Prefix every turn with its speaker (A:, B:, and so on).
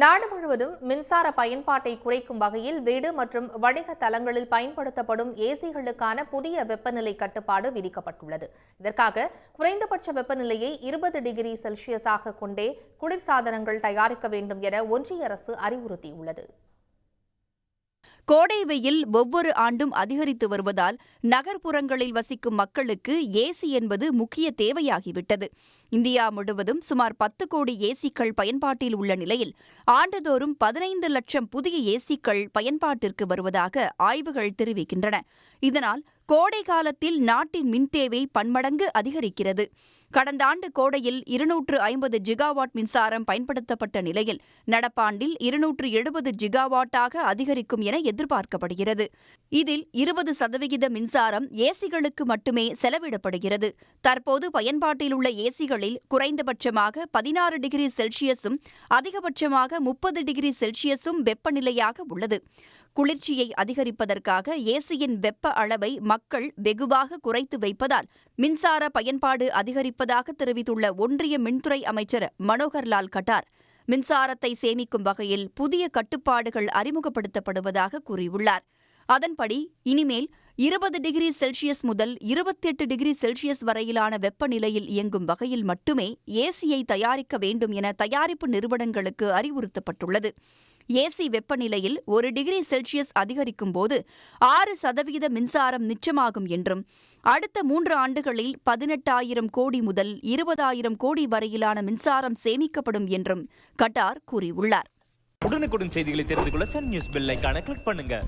A: நாடு முழுவதும் மின்சார பயன்பாட்டை குறைக்கும் வகையில் வீடு மற்றும் வணிக தலங்களில் பயன்படுத்தப்படும் ஏசிகளுக்கான புதிய வெப்பநிலை கட்டுப்பாடு விதிக்கப்பட்டுள்ளது. இதற்காக குறைந்தபட்ச வெப்பநிலையை இருபது டிகிரி செல்சியஸாக கொண்டே குளிர்சாதனங்கள் தயாரிக்க வேண்டும் என ஒன்றிய அரசு அறிவுறுத்தியுள்ளது.
B: கோடை வெயில் ஒவ்வொரு ஆண்டும் அதிகரித்து வருவதால் நகர்ப்புறங்களில் வசிக்கும் மக்களுக்கு ஏசி என்பது முக்கிய தேவையாகிவிட்டது. இந்தியா முழுவதும் சுமார் பத்து கோடி ஏசிக்கள் பயன்பாட்டில் உள்ள நிலையில் ஆண்டுதோறும் பதினைந்து லட்சம் புதிய ஏசிக்கள் பயன்பாட்டிற்கு வருவதாக ஆய்வுகள் தெரிவிக்கின்றன. இதனால் கோடை காலத்தில் நாட்டின் மின் தேவை பன்மடங்கு அதிகரிக்கிறது. கடந்த ஆண்டு கோடையில் இருநூற்று ஐம்பது ஜிகாவாட் மின்சாரம் பயன்படுத்தப்பட்ட நிலையில் நடப்பாண்டில் இருநூற்று எழுபது ஜிகாவாட்டாக அதிகரிக்கும் என எதிர்பார்க்கப்படுகிறது. இதில் இருபது சதவிகித மின்சாரம் ஏசிகளுக்கு மட்டுமே செலவிடப்படுகிறது. தற்போது பயன்பாட்டில் உள்ள ஏசிகளில் குறைந்தபட்சமாக பதினாறு டிகிரி செல்சியஸும் அதிகபட்சமாக முப்பது டிகிரி செல்சியஸும் வெப்பநிலையாக உள்ளது. குளிர்ச்சியை அதிகரிப்பதற்காக ஏசியின் வெப்ப அளவை மக்கள் வெகுவாக குறைத்து வைப்பதால் மின்சார பயன்பாடு அதிகரிப்பதாக தெரிவித்துள்ள ஒன்றிய மின்துறை அமைச்சர் மனோகர்லால் கட்டார். மின்சாரத்தை சேமிக்கும் வகையில் புதிய கட்டுப்பாடுகள் அறிமுகப்படுத்தப்படுவதாக கூறியுள்ளார். அதன்படி இனிமேல் இருபது டிகிரி செல்சியஸ் முதல் இருபத்தெட்டு டிகிரி செல்சியஸ் வரையிலான வெப்பநிலையில் இயங்கும் வகையில் மட்டுமே ஏசியை தயாரிக்க வேண்டும் என தயாரிப்பு நிறுவனங்களுக்கு அறிவுறுத்தப்பட்டுள்ளது. ஏசி வெப்பநிலையில் ஒரு டிகிரி செல்சியஸ் அதிகரிக்கும் போது ஆறு சதவீத மின்சாரம் நிச்சமாகும் என்றும் அடுத்த மூன்று ஆண்டுகளில் பதினெட்டாயிரம் கோடி முதல் இருபதாயிரம் கோடி வரையிலான மின்சாரம் சேமிக்கப்படும் என்றும் கட்டார் கூறியுள்ளார்.
C: உடனுக்குடன் செய்திகளை தெரிந்து கொள்ள சன் நியூஸ் பெல் கிளிக் பண்ணுங்க.